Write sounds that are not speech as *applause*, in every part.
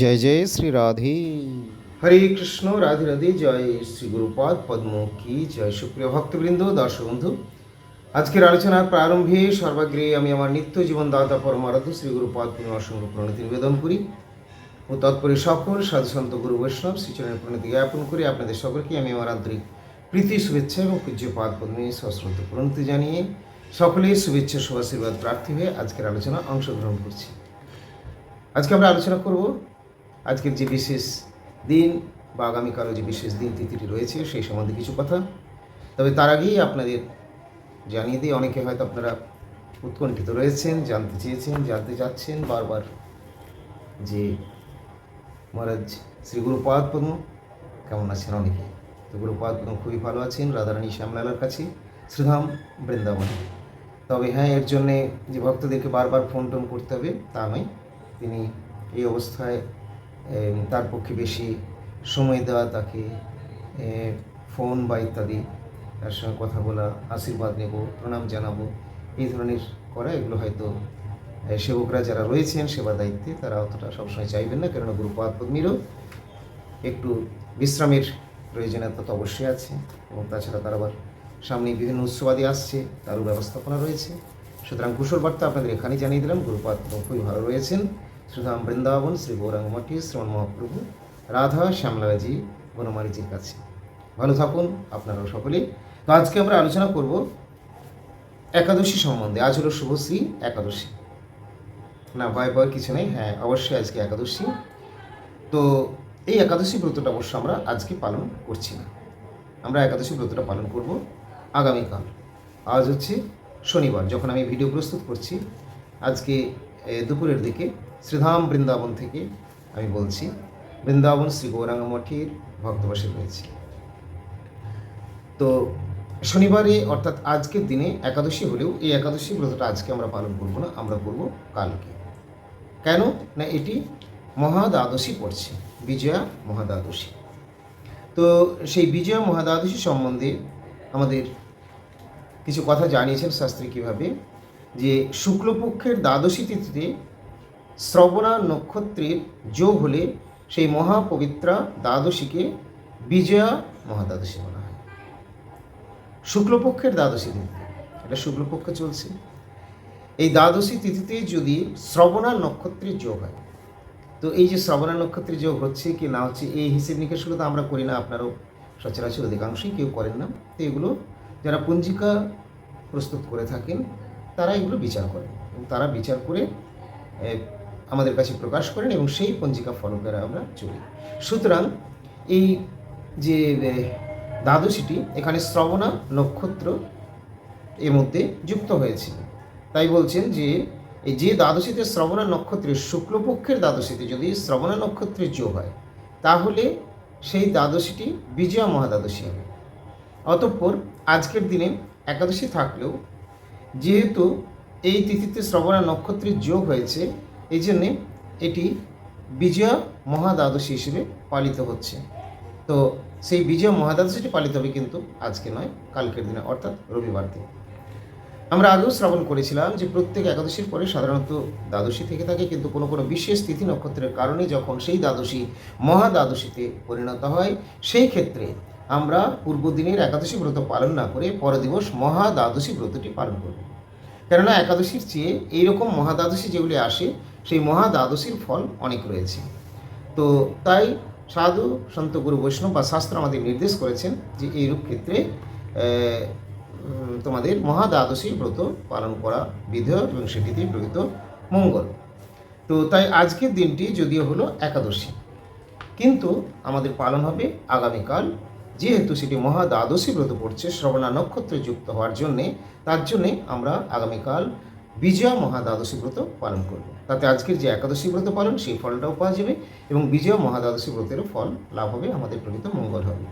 জয় জয় শ্রী রাধে। হরে কৃষ্ণ, রাধে রাধে, জয় শ্রী গুরুপাদ পদ্ম কি জয়। সুপ্রিয় ভক্তবৃন্দ, দর্শক বন্ধু, আজকের আলোচনার প্রারম্ভে সর্বাগ্রে আমি আমার নিত্য জীবন দাতা পরমারাধ্য শ্রী গুরুপাদ পূর্ণ অসংখ্য প্রণতি নিবেদন করি ও তৎপরে সকল সাধুসন্ত গুরু বৈষ্ণব শ্রীচরণের প্রণতি জ্ঞাপন করে। আপনাদের সকলকে আমি আমার আন্তরিক প্রীতি, শুভেচ্ছা এবং পূজ্য পাদ পদ্মে সশ্রদ্ধ প্রণতি জানিয়ে সকলেই শুভেচ্ছা, শুভাশীর্বাদ প্রার্থী হয়ে আজকের আলোচনা অংশগ্রহণ করছি। আজকে আমরা আলোচনা করব আজকের যে বিশেষ দিন বা আগামীকালও যে বিশেষ দিন তিথিটি রয়েছে, সেই সম্বন্ধে কিছু কথা। তবে তার আগেই আপনাদের জানিয়ে দিয়ে অনেকে হয়তো আপনারা উৎকণ্ঠিত রয়েছেন, জানতে চেয়েছেন, জানতে চাচ্ছেন বারবার যে মহারাজ শ্রী গুরুপাদ পদ্ম কেমন আছেন অনেকে? তো গুরুপাদ পদ্ম খুবই ভালো আছেন, রাধারানী শ্যামলালার কাছে, শ্রীধাম বৃন্দাবনে। তবে হ্যাঁ এর জন্যে যে ভক্তদেরকে বারবার ফোন টোন করতে হবে তা নয়। তিনি এই অবস্থায় তার পক্ষে বেশি সময় দেওয়া, তাকে ফোন বা ইত্যাদি, তার সঙ্গে কথা বলা, আশীর্বাদ নেব, প্রণাম জানাব, এই ধরনের করা, এগুলো হয়তো সেবকরা যারা রয়েছেন সেবা দায়িত্বে, তারা অতটা সবসময় চাইবেন না, কেননা গুরুপাদ পদ্মীরও একটু বিশ্রামের প্রয়োজনীয়তা তো অবশ্যই আছে, এবং তাছাড়া তার আবার সামনে বিভিন্ন উৎসবাদি আসছে, তারও ব্যবস্থাপনা রয়েছে। সুতরাং কুশল বার্তা আপনাদের এখানেই জানিয়ে দিলাম গুরুপাদ খুবই ভালো রয়েছেন। সুধাম বৃন্দাবন, শ্রী গৌরাঙ্গ মঠি শ্রমণ মহাপ্রভু, রাধা শ্যামলাজি, বনমালীজির কাছে। ভালো থাকুন আপনারাও সকলে তো আজকে আমরা আলোচনা করব একাদশী সম্বন্ধে। আজ হলো শুভশ্রী একাদশী। না, ভয় ভয় কিছু নেই। হ্যাঁ অবশ্যই আজকে একাদশী। তো এই একাদশী ব্রতটা অবশ্য আমরা আজকে পালন করছি না। আমরা একাদশী ব্রতটা পালন করব আগামীকাল। আজ হচ্ছে শনিবার, যখন আমি ভিডিও প্রস্তুত করছি, আজকে দুপুরের দিকে শ্রীধাম বৃন্দাবন থেকে আমি বলছি, বৃন্দাবন শ্রী গৌরাঙ্গ মঠের ভক্তবাসী রয়েছে। তো শনিবারে অর্থাৎ আজকের দিনে একাদশী হলেও এই একাদশী ব্রতটা আজকে আমরা পালন করব না, আমরা করব কালকে। কেন? না এটি মহাদ্বাদশী পড়ছে, বিজয়া মহাদ্বাদশী। তো সেই বিজয়া মহাদ্বাদশী সম্বন্ধে আমাদের কিছু কথা জানিয়েছেন শাস্ত্রী কীভাবে, যে শুক্লপক্ষের দ্বাদশী তিথিতে শ্রবণা নক্ষত্রের যোগ হলে সেই মহাপবিত্রা দ্বাদশীকে বিজয়া মহাদ্বাদশী বলা হয়। শুক্লপক্ষের দ্বাদশী তিথি এটা শুক্লপক্ষে চলছে। এই দ্বাদশী তিথিতে যদি শ্রবণা নক্ষত্রের যোগ হয়, তো এই যে শ্রবণা নক্ষত্রের যোগ হচ্ছে কি না হচ্ছে, এই হিসেব নিকেশগুলো তো আমরা করি না, আপনারও সচরাচর অধিকাংশই কেউ করেন না। তো এগুলো যারা পঞ্জিকা প্রস্তুত করে থাকেন, তারা এগুলো বিচার করেন। তারা বিচার করে আমাদের কাছে প্রকাশ করেন এবং সেই পঞ্জিকা ফলো করে আমরা চলি। সুতরাং এই যে দ্বাদশীটি এখানে শ্রবণা নক্ষত্র এর মধ্যে যুক্ত হয়েছে। তাই বলছেন যে এই যে দ্বাদশীতে শ্রবণা নক্ষত্রের শুক্লপক্ষের দ্বাদশীতে যদি শ্রবণা নক্ষত্রের যোগ হয়, তাহলে সেই দ্বাদশীটি বিজয়া মহাদ্বাদশী হবে। অতঃপর আজকের দিনে একাদশী থাকলেও যেহেতু এই তিথিতে শ্রবণা নক্ষত্রের যোগ হয়েছে এই জন্যে এটি বিজয়া মহাদ্বাদশী হিসেবে পালিত হচ্ছে। তো সেই বিজয়া মহাদ্বাদশীটি পালিত হবে কিন্তু আজকে নয়, কালকের দিনে, অর্থাৎ রবিবার দিন। আমরা আগেও শ্রবণ করেছিলাম যে প্রত্যেক একাদশীর পরে সাধারণত দ্বাদশী থেকে থাকে, কিন্তু কোনো কোনো বিশেষ তিথি নক্ষত্রের কারণে যখন সেই দ্বাদশী মহাদ্বাদশীতে পরিণত হয়, সেই ক্ষেত্রে আমরা পূর্বদিনের একাদশী ব্রত পালন না করে পরদিবস মহাদ্বাদশী ব্রতটি পালন করব। কেননা একাদশীর চেয়ে এইরকম মহাদ্বাদশী যেগুলি আসে সেই মহা দ্বাদশীর ফল অনেক রয়েছে। তো তাই সাধু, সন্ত গুরু বৈষ্ণব বা শাস্ত্র আমাদের নির্দেশ করেছেন যে এইরূপ ক্ষেত্রে তোমাদের মহা দ্বাদশী ব্রত পালন করা বিধেয় এবং সেটিতে প্রকৃত মঙ্গল। তো তাই আজকের দিনটি যদিও হলো একাদশী, কিন্তু আমাদের পালন হবে আগামীকাল। যেহেতু সেটি মহা দ্বাদশী ব্রত পড়ছে, শ্রবণা নক্ষত্রে যুক্ত হওয়ার জন্যে, তার জন্যে আমরা আগামীকাল বিজয়া মহা দ্বাদশী ব্রত পালন করব। তাতে আজকের যে একাদশী ব্রত পালন সেই ফলটাও পাওয়া যাবে এবং বিজয়া মহাদ্বাদশী ব্রতেরও ফল লাভ হবে আমাদের প্রকৃত মঙ্গল হবে।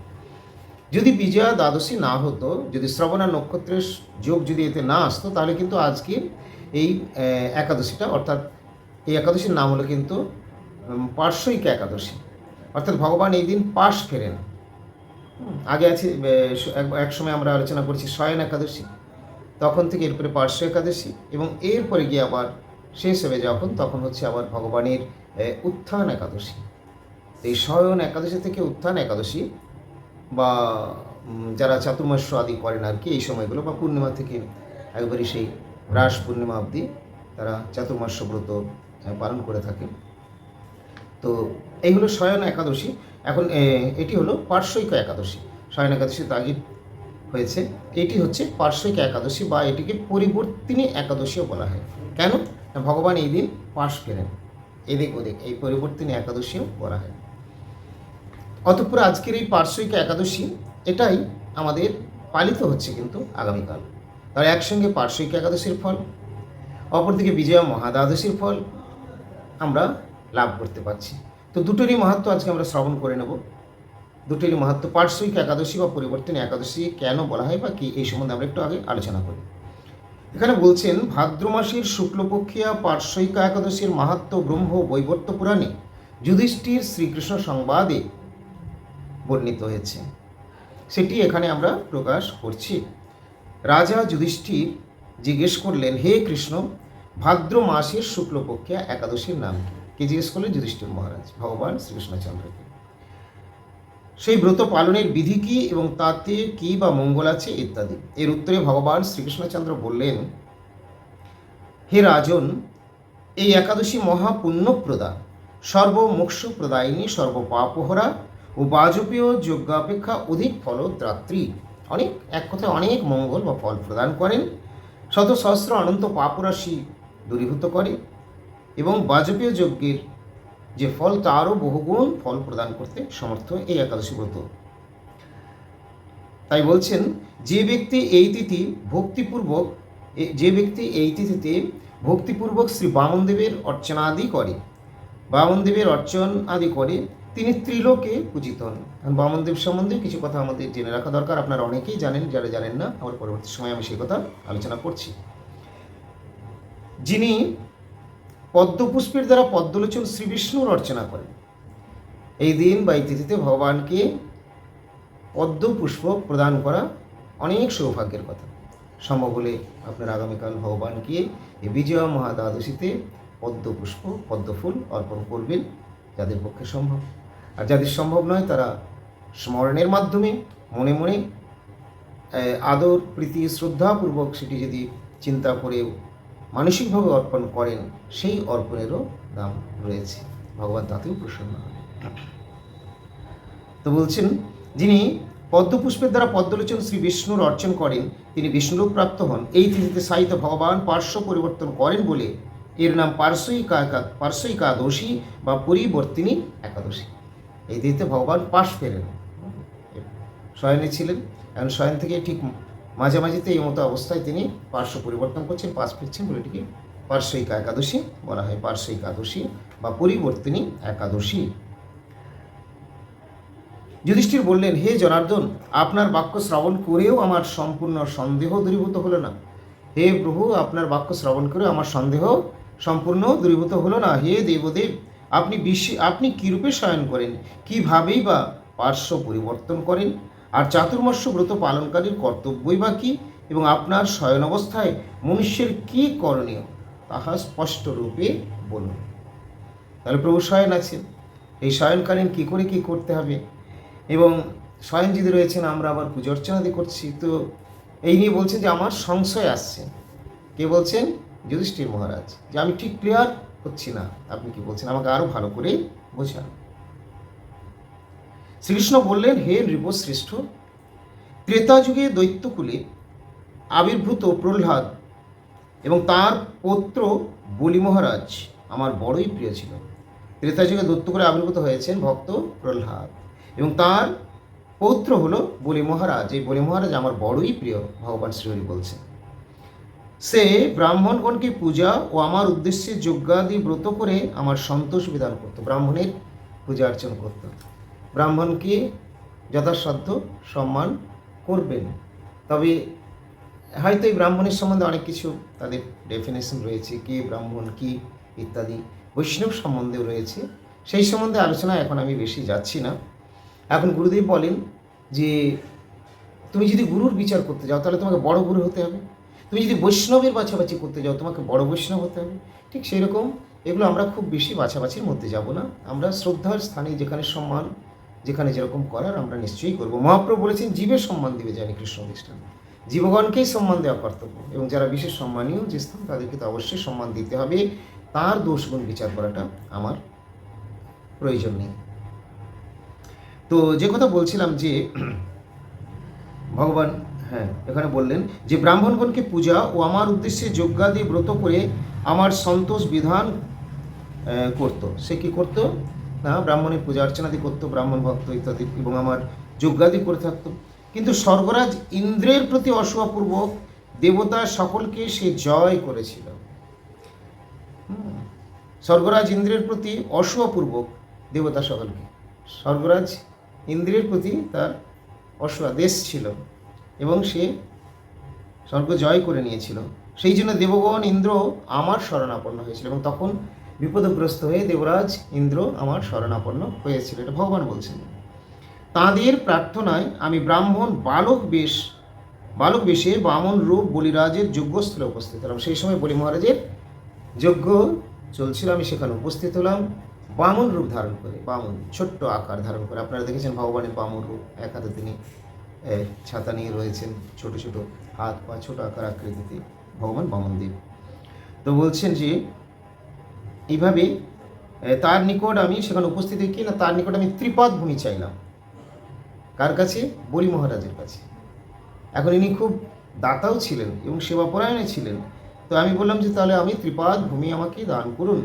যদি বিজয়া দ্বাদশী না হতো যদি শ্রবণা নক্ষত্রের যোগ যদি এতে না আসতো তাহলে কিন্তু আজকে এই একাদশীটা অর্থাৎ এই একাদশীর নাম হলো কিন্তু উম, পার্শ্বইক একাদশী। অর্থাৎ ভগবান এই দিন পাশ ফেরেন। আগে আছে এক সময় আমরা আলোচনা করেছি শয়ন একাদশী। তখন থেকে এরপরে পার্শ্ব একাদশী এবং এরপরে গিয়ে আবার শেষ হবে যখন, তখন হচ্ছে আবার ভগবানের উত্থান একাদশী। এই শয়ন একাদশী থেকে উত্থান একাদশী বা যারা চাতুর্মাস্য আদি করেন আর কি, এই সময়গুলো বা পূর্ণিমা থেকে একবারই সেই রাস পূর্ণিমা অবধি তারা চাতুর্মাস্য ব্রত পালন করে থাকে তো এই হলো শয়ন একাদশী। এখন এটি হলো পার্শ্বৈক একাদশী। শয়ন একাদশী তাগিদ হয়েছে। এটি হচ্ছে পার্শ্বৈক একাদশী বা এটিকে পরিবর্তিনী একাদশীও বলা হয়। কেন? ভগবান এই দিন পাশ ফেরেন এদিক ওদিক, এই পরিবর্তিনী একাদশীও বলা হয়। অতঃপর আজকের এই পার্শ্বিক একাদশী, এটাই আমাদের পালিত হচ্ছে কিন্তু আগামীকাল। তার একসঙ্গে পার্শ্বৈক একাদশীর ফল, অপরদিকে বিজয়া মহাদ্বাদশীর ফল আমরা লাভ করতে পারছি। তো দুটোরই মাহাত্ম আজকে আমরা শ্রবণ করে নেব। দুটোরই মাহাত্ম পার্শ্বিক একাদশী বা পরিবর্তন একাদশী কেন বলা হয় বা কি, এই সম্বন্ধে আমরা একটু আগে আলোচনা করি। এখানে বলছেন, ভাদ্র মাসের শুক্লপক্ষিয়া পার্শ্বৈকা একাদশীর মাহাত্ম ব্রহ্ম বৈবর্ত পুরাণে যুধিষ্ঠির শ্রীকৃষ্ণ সংবাদে বর্ণিত হয়েছে। সেটি এখানে আমরা প্রকাশ করছি। রাজা যুধিষ্ঠির জিজ্ঞেস করলেন, হে কৃষ্ণ, ভাদ্র মাসের শুক্লপক্ষিয়া একাদশীর নাম কি? কে জিজ্ঞেস করলেন, যুধিষ্ঠির মহারাজ, ভগবান শ্রীকৃষ্ণচন্দ্রকে। সেই ব্রত পালনের বিধি কী এবং তাতে কি বা মঙ্গল আছে ইত্যাদি? এর উত্তরে ভগবান শ্রীকৃষ্ণচন্দ্র বললেন, হে রাজন, এই একাদশী মহাপুণ্যপ্রদা সর্বমোক্ষ প্রদায়িনী সর্বপাপহরা ও বাজপেয় যজ্ঞাপেক্ষা অধিক ফলদ্রাত্রী অনেক, এক কথায় অনেক মঙ্গল বা ফল প্রদান করেন। শত সহস্র অনন্ত পাপরাশি দূরীভূত করে এবং বাজপেয় যজ্ঞের যে ফল তারও বহুগুণ ফল প্রদান করতে সমর্থ এই একাদশী ব্রত। তাই বলছেন, যে ব্যক্তি এই তিথি ভক্তিপূর্বক যে ব্যক্তি এই তিথিতে ভক্তিপূর্বক শ্রী বামনদেবের অর্চনাদি করে, বামনদেবের অর্চন আদি করে, তিনি ত্রিলোকে পূজিত হন। বামনদেব সম্বন্ধে কিছু কথা আমাদের জেনে রাখা দরকার। আপনারা অনেকেই জানেন, যারা জানেন না, আমার পরবর্তী সময় আমি সেই কথা আলোচনা করছি। যিনি পদ্মপুষ্পের দ্বারা পদ্মলোচন শ্রীবিষ্ণুর অর্চনা করেন। এই দিন বা এই তিথিতে ভগবানকে পদ্মপুষ্প প্রদান করা অনেক সৌভাগ্যের কথা। সম্ভব হলে আপনার আগামীকাল ভগবানকে এই বিজয়া মহাদ্বাদশীতে পদ্মপুষ্প, পদ্মফুল অর্পণ করবেন যাদের পক্ষে সম্ভব। আর যাদের সম্ভব নয়, তারা স্মরণের মাধ্যমে মনে মনে আদর, প্রীতি, শ্রদ্ধাপূর্বক সেটি যদি চিন্তা করে মানসিকভাবে অর্পণ করেন, সেই অর্পণেরও দাম রয়েছে। ভগবান তাতেও প্রসন্ন হন। তো বলছেন, যিনি পদ্মপুষ্পের দ্বারা পদ্মলোচন শ্রী বিষ্ণুর অর্চন করেন, তিনি বিষ্ণুরূপ প্রাপ্ত হন। এই তিথিতে সাহিত্য ভগবান পার্শ্ব পরিবর্তন করেন বলে এর নাম পার্শ্বইকা একা পার্শ্বইকা দোষী বা পরিবর্তিনী একাদশী। এই তিথিতে ভগবান পাশ ফেরেন। শয়নে ছিলেন। এখন শয়ন থেকে ঠিক মাঝামাঝিতে এই মতো অবস্থায় তিনি পার্শ্ব পরিবর্তন করছেন, পাশ ফিরছেন বলে এটিকে পার্শ্বইকা একাদশী বলা হয়। পার্শ্বইক একাদশী বা পরিবর্তিনী একাদশী। যুধিষ্ঠির বললেন, হে জনার্দন, আপনার বাক্য শ্রবণ করেও আমার সম্পূর্ণ সন্দেহ দূরীভূত হলো না। হে প্রভু, আপনার বাক্য শ্রবণ করে আমার সন্দেহ সম্পূর্ণ দূরীভূত হলো না। হে দেবদেব, আপনি বিশ্ব, আপনি কীরূপে শয়ন করেন? কীভাবেই বা পার্শ্ব পরিবর্তন করেন? আর চাতুর্মাস্য ব্রত পালনকারীর কর্তব্যই বা কী? এবং আপনার শয়ন অবস্থায় মনুষ্যের কী করণীয়? তাহা স্পষ্ট রূপে বলুন। তাহলে প্রভু শয়ন আছেন এই শয়নকালীন কী করে কী করতে হবে? এবং স্বয়ং যদি রয়েছেন, আমরা আবার পুজো অর্চনাদি করছি। তো এই নিয়ে বলছেন যে আমার সংশয় আসছে। কে বলছেন? যুধিষ্ঠির মহারাজ। যে আমি ঠিক ক্লিয়ার হচ্ছি না। আপনি কি বলছেন? আমাকে আরও ভালো করে বোঝান। শ্রীকৃষ্ণ বললেন, হে নৃপশ্রেষ্ঠ ত্রেতা যুগে দৈত্যকুলে আবির্ভূত প্রহ্লাদ এবং তার পৌত্র বলি মহারাজ আমার বড়ই প্রিয় ছিল। ত্রেতা যুগে দৈত্যকুলে আবির্ভূত হয়েছেন ভক্ত প্রহ্লাদ এবং তার পৌত্র হলো বলি মহারাজ। এই বলি মহারাজ আমার বড়ই প্রিয়, ভগবান শ্রীহরি বলছেন। সে ব্রাহ্মণগণকে পূজা ও আমার উদ্দেশ্যে যজ্ঞাদি ব্রত করে আমার সন্তোষ বিধান করত, ব্রাহ্মণের পূজা অর্চনা করত। ব্রাহ্মণকে যথাসাধ্য সম্মান করবেন? তবে হয়তো এই ব্রাহ্মণের সম্বন্ধে অনেক কিছু তাদের ডেফিনেশন রয়েছে, কে ব্রাহ্মণ, কি ইত্যাদি, বৈষ্ণব সম্বন্ধেও রয়েছে। সেই সম্বন্ধে আলোচনা এখন আমি বেশি যাচ্ছি না। এখন গুরুদেব বলেন যে, তুমি যদি গুরুর বিচার করতে যাও, তাহলে তোমাকে বড় গুরু হতে হবে। তুমি যদি বৈষ্ণবের বাছাবাছি করতে যাও, তোমাকে বড় বৈষ্ণব হতে হবে। ঠিক সেই রকম এগুলো আমরা খুব বেশি বাছাবাছির মধ্যে যাব না। আমরা শ্রদ্ধার স্থানে যেখানে সম্মান যেখানে যেরকম করার আমরা নিশ্চয়ই করব। মহাপ্রভু বলেছেন, জীবের সম্মান দিবে জানি কৃষ্ণ অনুষ্ঠান জীবগণকেই সম্মান দেওয়া কর্তব্য এবং যারা বিশেষ সম্মানীয় যে স্থান, তাদেরকে তো অবশ্যই সম্মান দিতে হবে। তার দোষগুণ বিচার করাটা আমার প্রয়োজন নেই। তো যে কথা বলছিলাম যে *clears throat* ভগবান হ্যাঁ এখানে বললেন যে, ব্রাহ্মণগণকে পূজা ও আমার উদ্দেশ্যে যজ্ঞাদি ব্রত করে আমার সন্তোষ বিধান করতো। সে কি করতো? না, ব্রাহ্মণের পূজা, অর্চনাদি করতো, ব্রাহ্মণ ভক্ত ইত্যাদি, এবং আমার যজ্ঞাদি করে থাকতো। কিন্তু স্বর্গরাজ ইন্দ্রের প্রতি অসুয়াপূর্বক দেবতা সকলকে সে জয় করেছিল। স্বর্গরাজ ইন্দ্রের প্রতি অসুয়াপূর্বক দেবতা সকলকে। স্বর্গরাজ ইন্দ্রের প্রতি তার অসুয়াদেশ ছিল, এবং সে স্বর্গ জয় করে নিয়েছিল। সেই জন্য দেবগণ ইন্দ্র আমার শরণাপন্ন হয়েছিল, এবং তখন বিপদগ্রস্ত হয়ে দেবরাজ ইন্দ্র আমার শরণাপন্ন হয়েছিল, এটা ভগবান বলছেন। তাঁদের প্রার্থনায় আমি ব্রাহ্মণ বালক বেশ, বালক বেশে বামন রূপ বলিরাজের যজ্ঞস্থলে উপস্থিত হলাম। সেই সময় বলি মহারাজের যজ্ঞ চলছিল, আমি সেখানে উপস্থিত হলাম। বামন রূপ ধারণ করে, বামন ছোট্ট আকার ধারণ করে, আপনারা দেখেছেন ভগবানের বামন রূপ, এক হাতে তিনি ছাতা নিয়ে রয়েছেন, ছোট ছোট হাত পা, ছোট আকার আকৃতিতে ভগবান বামনদেব। তো বলছেন যে এইভাবে তার নিকট আমি সেখানে উপস্থিত হই কি না তার নিকট আমি ত্রিপদ ভূমি চাইলাম। কার কাছে? বলি মহারাজের কাছে। এখন ইনি খুব দাতাও ছিলেন এবং সেবাপরায়ণে ছিলেন। তো আমি বললাম যে, তাহলে আমি ত্রিপাদ ভূমি আমাকে দান করুন।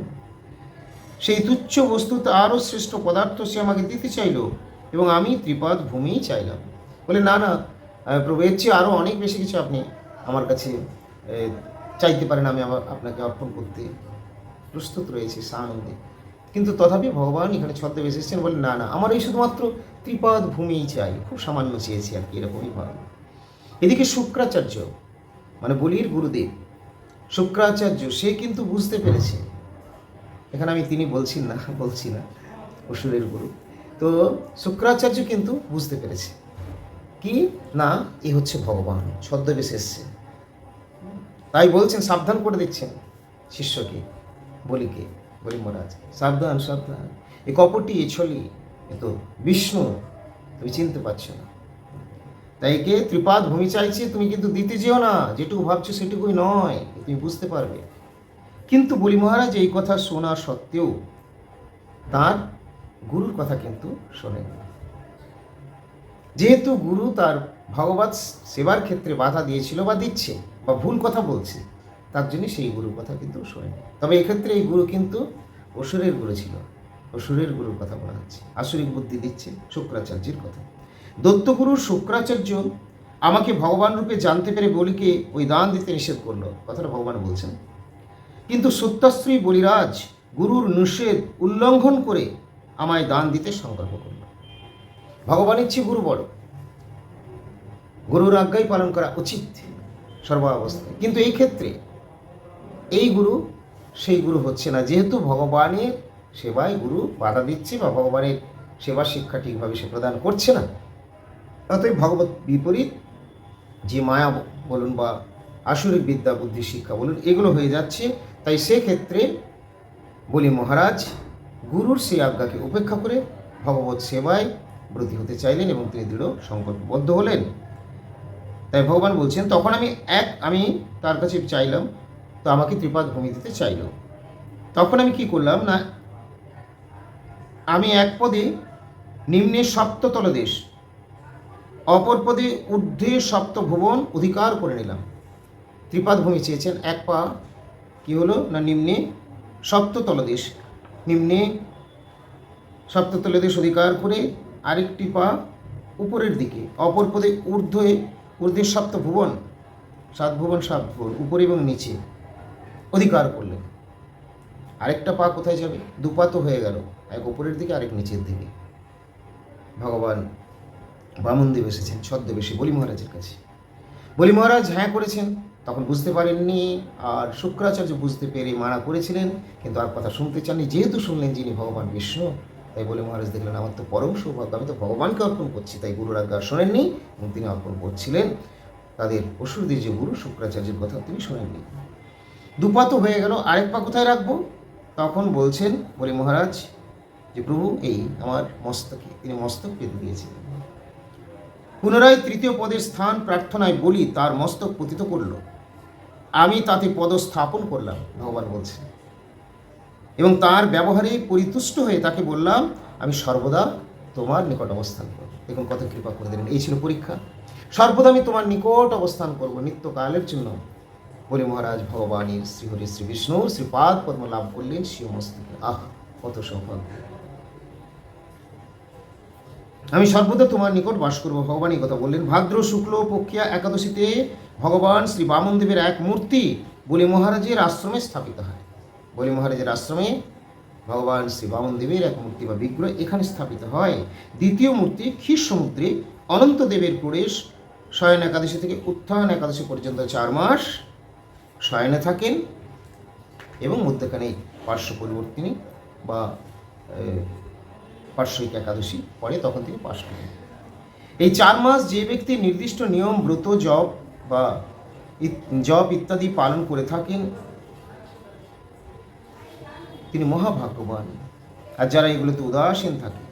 সেই তুচ্ছ বস্তু আরও শ্রেষ্ঠ পদার্থ সে আমাকে দিতে চাইলো এবং আমি ত্রিপাদ ভূমিই চাইলাম। বলে, না না প্রভু, এর চেয়ে আরও অনেক বেশি কিছু আপনি আমার কাছে চাইতে পারেন, আমি আবার আপনাকে অর্পণ করতে প্রস্তুত রয়েছে সানন্দে। কিন্তু তথাপি ভগবান এখানে ছদ্মে এসেছেন বলে না না, আমার এই শুধুমাত্র ত্রিপাদ ভূমিই চাই, খুব সামান্য চেয়েছি আর কি, এরকমই ভাবে এদিকে শুক্রাচার্য মানে বলির গুরুদেব, শুক্রাচার্য, সে কিন্তু বুঝতে পেরেছে। এখানে আমি তিনি বলছি না বলছি না, অসুরের গুরু। তো শুক্রাচার্য কিন্তু বুঝতে পেরেছে কি, না, এ হচ্ছে ভগবান, ছদ্মবেশ এসছে। তাই বলছেন, সাবধান করে দিচ্ছেন শিষ্যকে। বলিকে, বলি মহারাজ, সাবধান সাবধান। এ কপটি, এ ছলি, এ তো বিষ্ণু, তুমি চিনতে পারছ না। তাই একে ত্রিপাদ ভূমি চাইছে, তুমি কিন্তু দিতে যেও না, যেটুকু ভাবছ সেটুকুই নয় তুমি বুঝতে পারবে। কিন্তু বলি মহারাজ, এই কথা শোনা সত্ত্বেও তার গুরুর কথা কিন্তু শোনেন। যেহেতু গুরু তার ভগবত সেবার ক্ষেত্রে বাধা দিয়েছিল বা দিচ্ছে বা ভুল কথা বলছে তার জন্য সেই গুরুর কথা কিন্তু শোনেন তবে এক্ষেত্রে এই গুরু কিন্তু অসুরের গুরু ছিল। অসুরের গুরুর কথা বলা হচ্ছে। আসরিক বুদ্ধি দিচ্ছে শুক্রাচার্যের কথা। দত্তগুরু শুক্রাচার্য আমাকে ভগবান রূপে জানতে পেরে বলিকে ওই দান দিতে নিষেধ করল। কথাটা ভগবান বলছেন। কিন্তু সত্যাশ্রী বলিরাজ গুরুর নিষেধ উল্লঙ্ঘন করে আমায় দান দিতে সংকল্প করল। ভগবানের চেয়ে গুরু বড়। গুরুর আজ্ঞাই পালন করা উচিত সর্বাবস্থায়। কিন্তু এই ক্ষেত্রে এই গুরু, সেই গুরু হচ্ছে না। যেহেতু ভগবানের সেবায় গুরু বাধা দিচ্ছে বা ভগবানের সেবা শিক্ষা ঠিকভাবে সে প্রদান করছে না, অতএব ভগবত বিপরীত যে মায়া বলুন বা আসুরিক বিদ্যা, বুদ্ধি, শিক্ষা বলুন, এগুলো হয়ে যাচ্ছে। তাই সেক্ষেত্রে বলি মহারাজ, গুরুর সেই আজ্ঞাকে উপেক্ষা করে ভগবত সেবায় ব্রতী হতে চাইলেন এবং তিনি দৃঢ় সংকল্পবদ্ধ হলেন। তাই ভগবান বলছেন, তখন আমি এক, আমি তার কাছে চাইলাম তো আমাকে ত্রিপাদ ভূমি দিতে চাইল। তখন আমি কি করলাম, না, আমি এক পদে নিম্নে সপ্ততল দেশ, অপর পদে ঊর্ধ্বে সপ্ত ভুবন অধিকার করে নিলাম। ত্রিপাদ ভূমি চেয়েছেন এক পা, কি হলো, না, নিম্নে সপ্ততল দেশ, নিম্নে সপ্ততল দেশ অধিকার করে আরেকটি পা উপরের দিকে, অপর পদে ঊর্ধ্বে ঊর্ধ্বে সপ্ত ভুবন সাত ভুবন সাত ভুবন উপরে এবং নিচে। অধিকার করলেন আরেকটা পা কোথায় যাবে? দুপা তো হয়ে গেল। এক উপরের দিকে, আরেক নিচের দিকে। ভগবান বামনদেব এসেছেন, ছদ্মবেশে বলি মহারাজের কাছে। বলি মহারাজ হ্যাঁ করেছেন। তখন বুঝতে পারেননি, আর শুক্রাচার্য বুঝতে পেরে মানা করেছিলেন, কিন্তু আর কথা শুনতে চাননি। যেহেতু শুনলেন যিনি ভগবান বিষ্ণু, তাই বলে মহারাজ দেখলেন, আমার তো পরম সৌভাগ্য, আমি তো ভগবানকে অর্পণ করছি। তাই গুরুর আজ্ঞা শোনেননি, এবং তিনি অর্পণ করছিলেন। তাদের অসুরদের যে গুরু, শুক্রাচার্যের কথা তিনি শোনেননি। দুপা তো হয়ে গেল, আরেক পা কোথায় রাখব? তখন বলছেন বলি মহারাজ যে, প্রভু, এই আমার মস্তকে। তিনি মস্তক পেতে দিয়েছিলেন। পুনরায় তৃতীয় পদের স্থান প্রার্থনায় বলি তার মস্তক পতিত করল। আমি তাতে পদ স্থাপন করলাম, ভগবান বলছেন। এবং তার ব্যবহারে পরিতুষ্ট হয়ে তাকে বললাম, আমি সর্বদা তোমার নিকট অবস্থান করব। দেখুন কত কৃপা করে দিলেন। এই ছিল পরীক্ষা। সর্বদা আমি তোমার নিকট অবস্থান করব, নিত্যকালের জন্য। বলে মহারাজ, ভগবানের শ্রীহরি শ্রী বিষ্ণু, শ্রীপাদ পদ্ম লাভ করলেন শিব মস্তিকে, আহ, কত সৌভাগ্য। আমি সর্বদা তোমার নিকট বাস করব। ভগবান এই কথা বললেন। ভাদ্র শুক্ল পক্ষিয়া একাদশীতে ভগবান শ্রী বামন দেবের এক মূর্তি বলি মহারাজের আশ্রমে স্থাপিত হয়। বলি মহারাজের আশ্রমে ভগবান শ্রী বামন দেবের এক মূর্তি বা বিগ্রহ এখানে স্থাপিত হয়। দ্বিতীয় মূর্তি ক্ষীর সমুদ্রে অনন্ত দেবের প্রবেশ, শয়ন একাদশী থেকে উত্থান একাদশী পর্যন্ত চার মাস শয়নে থাকেন এবং মধ্যখানে পার্শ্ব পরিবর্তিনী বা পার্শ্বিক একাদশী পরে তখন তিনি পাশ করেন। এই চার মাস যে ব্যক্তি নির্দিষ্ট নিয়ম, ব্রত, জপ বা জপ ইত্যাদি পালন করে থাকেন, তিনি মহাভাগ্যবান। আর যারা এগুলোতে উদাসীন থাকে,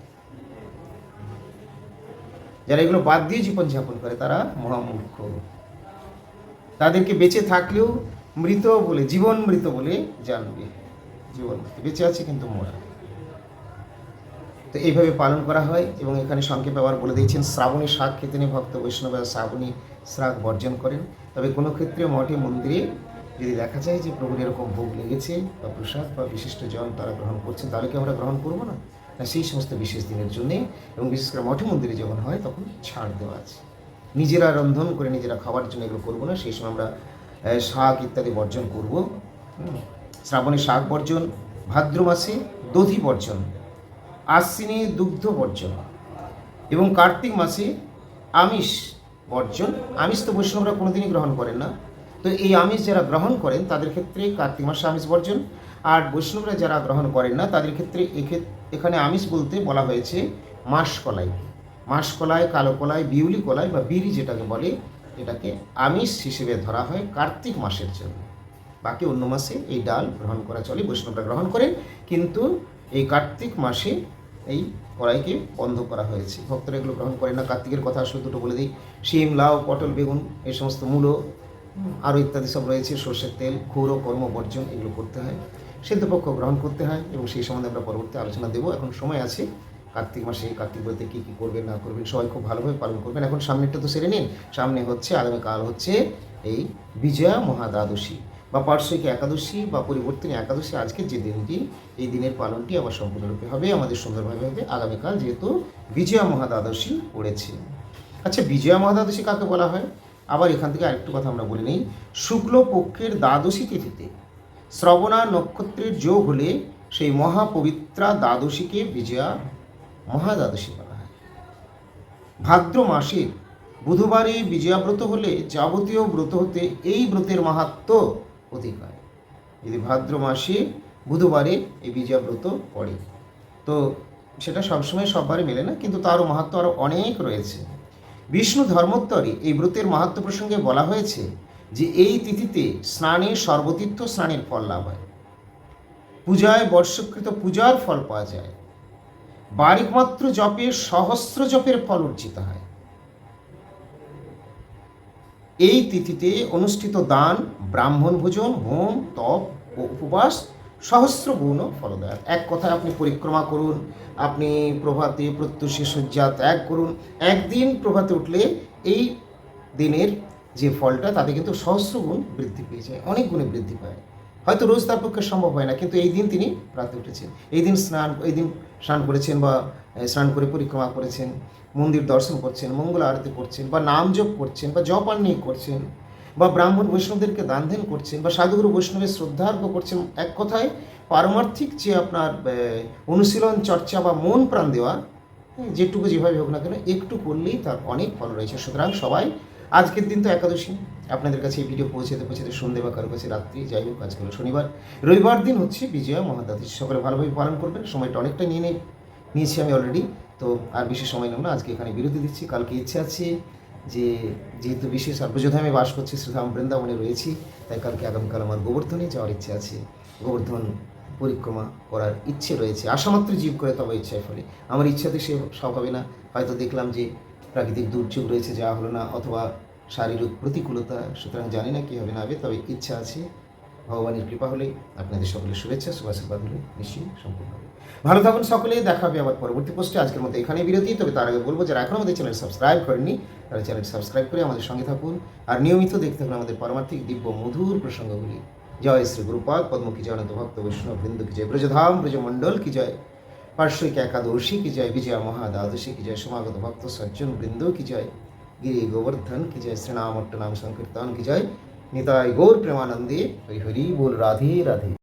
যারা এগুলো বাদ দিয়ে জীবনযাপন করে, তারা মহামূর্খ। তাদেরকে বেঁচে থাকলেও মৃত বলে, জীবন মৃত বলে জানবে। জীবন বেঁচে আছে কিন্তু মরা। তো এইভাবে পালন করা হয় এবং এখানে সংক্ষেপে আবার বলে দিয়েছেন, শ্রাবণী শাক খেতে নিয়ে ভক্ত বৈষ্ণবেরা শ্রাবণী শ্রাক বর্জন করেন। তবে কোনো ক্ষেত্রে মঠে, মন্দিরে যদি দেখা যায় যে প্রভুর এরকম ভোগ লেগেছে বা প্রসাদ বা বিশিষ্ট জন তারা গ্রহণ করছেন, তাহলে কি আমরা গ্রহণ করব না? না, সেই সমস্ত বিশেষ দিনের জন্যে এবং বিশেষ করে মঠে, মন্দিরে যখন হয় তখন ছাড় দেওয়া আছে। নিজেরা রন্ধন করে নিজেরা খাওয়ার জন্য এগুলো করব না, সেই সময় আমরা শাক ইত্যাদি বর্জন করব। শ্রাবণে শাক বর্জন, ভাদ্র মাসে দধি বর্জন, আশ্বিনে দুগ্ধ বর্জন এবং কার্তিক মাসে আমিষ বর্জন। আমিষ তো বৈষ্ণবরা কোনোদিনই গ্রহণ করেন না। তো এই আমিষ যারা গ্রহণ করেন, তাদের ক্ষেত্রে কার্তিক মাসে আমিষ বর্জন। আর বৈষ্ণবরা যারা গ্রহণ করেন না, তাদের ক্ষেত্রে এখানে আমিষ বলতে বলা হয়েছে মাস মাসকলাই। মাসকলাই, কালো কলাই, বিউলি কলাই বা বিড়ি যেটাকে বলে এটাকে আমিষ হিসেবে ধরা হয় কার্তিক মাসের জন্য। বাকি অন্য মাসে এই ডাল গ্রহণ করা চলে, বৈষ্ণবরা গ্রহণ করেন, কিন্তু এই কার্তিক মাসে এই কড়াইকে বন্ধ করা হয়েছে। ভক্তরা এগুলো গ্রহণ করে না, কার্তিকের কথা আসলে দুটো বলে দিই। শিম, লাউ, পটল, বেগুন, এই সমস্ত মূলো, আরও ইত্যাদি সব রয়েছে, সর্ষের তেল ক্ষৌর কর্ম, বর্জন এগুলো করতে হয়। সিদ্ধপক্ষ গ্রহণ করতে হয় এবং সেই সম্বন্ধে আমরা পরবর্তী আলোচনা দেবো। এখন সময় আছে কার্তিক মাসে কার্তিক বলতে কী কী করবেন, না করবেন, সবাই খুব ভালোভাবে পালন করবেন। এখন সামনেরটা তো সেরে নিন। সামনে হচ্ছে আগামীকাল হচ্ছে এই বিজয়া মহাদ্বাদশী বা পার্শ্বিক একাদশী বা পরিবর্তনী একাদশী। আজকে যে দিনটি, এই দিনের পালনটি আবার সম্পূর্ণরূপে হবে। আমাদের সুন্দরভাবে হবে। আগামীকাল যেহেতু বিজয়া মহাদ্বাদশী পড়েছে। আচ্ছা বিজয়া মহাদ্বাদশী কাকে বলা হয়? আবার এখান থেকে আরেকটু কথা আমরা বলে নিই। শুক্লপক্ষের দ্বাদশী তিথিতে শ্রবণা নক্ষত্রের যোগ হলে সেই মহাপবিত্রা দ্বাদশীকে বিজয়া মহাদ্বাদশী বলা হয় ভাদ্র মাসে বুধবারে বিজয়াব্রত হলে যাবতীয় ব্রত হতে এই ব্রতের মাহাত্ম অধিক হয়। যদি ভাদ্র মাসে বুধবারে এই বিজয়াব্রত পড়ে, তো সেটা সবসময় সববারে মেলে না, কিন্তু তারও মাহাত্ম আরও অনেক রয়েছে। বিষ্ণু ধর্মোত্তরে এই ব্রতের মাহাত্ম প্রসঙ্গে বলা হয়েছে যে, এই তিথিতে স্নানে সর্বতীর্থ স্নানের ফল লাভ হয়। পূজায় বর্ষকৃত পূজার ফল পাওয়া যায়। বারিকমাত্র জপে সহস্র জপের ফল অর্জিত হয়। এই তিথিতে অনুষ্ঠিত দান, ব্রাহ্মণ ভোজন, হোম, তপ ও উপবাস সহস্র গুণ ফলদায়ক। এক কথায় আপনি পরিক্রমা করুন, আপনি প্রভাতে প্রত্যুষে শয্যা ত্যাগ করুন। একদিন প্রভাতে উঠলে এই দিনের যে ফলটা, তাতে কিন্তু সহস্র গুণ বৃদ্ধি পেয়ে যায়, অনেক গুণে বৃদ্ধি পায়। হয়তো রোজ তার পক্ষে সম্ভব হয় না, কিন্তু এই দিন তিনি প্রাতে উঠেছেন। এই দিন স্নান, এই দিন স্নান করেছেন বা স্নান করে পরিক্রমা করেছেন, মন্দির দর্শন করছেন, মঙ্গল আরতি করছেন, বা নাম যোগ করছেন, বা জপান নিয়ে করছেন, বা ব্রাহ্মণ বৈষ্ণবদেরকে দান ধ্যান করছেন, বা সাধুগুরু বৈষ্ণবের শ্রদ্ধার্ঘ করছেন, এক কথায় পারমার্থিক যে আপনার অনুশীলন, চর্চা বা মন প্রাণ দেওয়া যেটুকু যেভাবে হোক না কেন, একটু করলেই তার অনেক ফল রয়েছে। সুতরাং সবাই, আজকের দিন তো একাদশী। আপনাদের কাছে এই ভিডিও পৌঁছাতে পৌঁছাতে সন্ধে বা কারও কাছে, রাত্রি, যাই হোক, আজকে হলো শনিবার। রবিবার দিন হচ্ছে বিজয়া মহাদাদী সকলে ভালোভাবে পালন করবেন, সময়টা অনেকটা নিয়ে নিয়েছি আমি অলরেডি তো আর বেশি সময় নেব না, আজকে এখানে বিরতি দিচ্ছি। কালকে ইচ্ছে আছে যে, যেহেতু বিশেষ সর্বযোধামে বাস করছি শ্রীধাম বৃন্দাবনে রয়েছি, তাই কালকে আগামীকাল আমার গোবর্ধনে যাওয়ার ইচ্ছে আছে। গোবর্ধন পরিক্রমা করার ইচ্ছে রয়েছে। আশামাত্র জীব করে তবে ইচ্ছায় ফলে। আমার ইচ্ছাতে সে সব হবে না। হয়তো দেখলাম যে প্রাকৃতিক দুর্যোগ রয়েছে যা হলো না, অথবা শারীরিক প্রতিকূলতা, সুতরাং জানি না কী হবে, না হবে, তবে ইচ্ছা আছে। ভগবানের কৃপা হলে আপনাদের সকলের শুভেচ্ছা, শুভাশীর্বাদ হলে নিশ্চয়ই সম্পূর্ণ হবে। ভালো থাকুন সকলে, দেখা হবে আবার পরবর্তী পোস্টে আজকের মতো এখানে বিরতি, তবে তার আগে বলব, যারা এখন আমাদের চ্যানেল সাবস্ক্রাইব করেননি, তারা চ্যানেল সাবস্ক্রাইব করে আমাদের সঙ্গে থাকুন। আর নিয়মিত দেখতে থাকুন আমাদের পারমার্থিক দিব্য মধুর প্রসঙ্গগুলি। জয় শ্রী গুরুপাদ, পদ্ম কি জয় ভক্ত বৈষ্ণব, বৃন্দ কি জয় ব্রজধাম, ব্রজমণ্ডল কি জয় পার্শ্বিক একাদশী কি জয়, বিজয়া মহাদ্বাদশী কি জয়, সমাগত ভক্ত সজ্জন, বৃন্দ কি জয়। গিরি গোবর্ধন কি জয় শ্রীনাম অট্ট নাম সংকীর্তন কি জয় নিতাই গৌর প্রেমানন্দে হরি হরি বল রাধে রাধে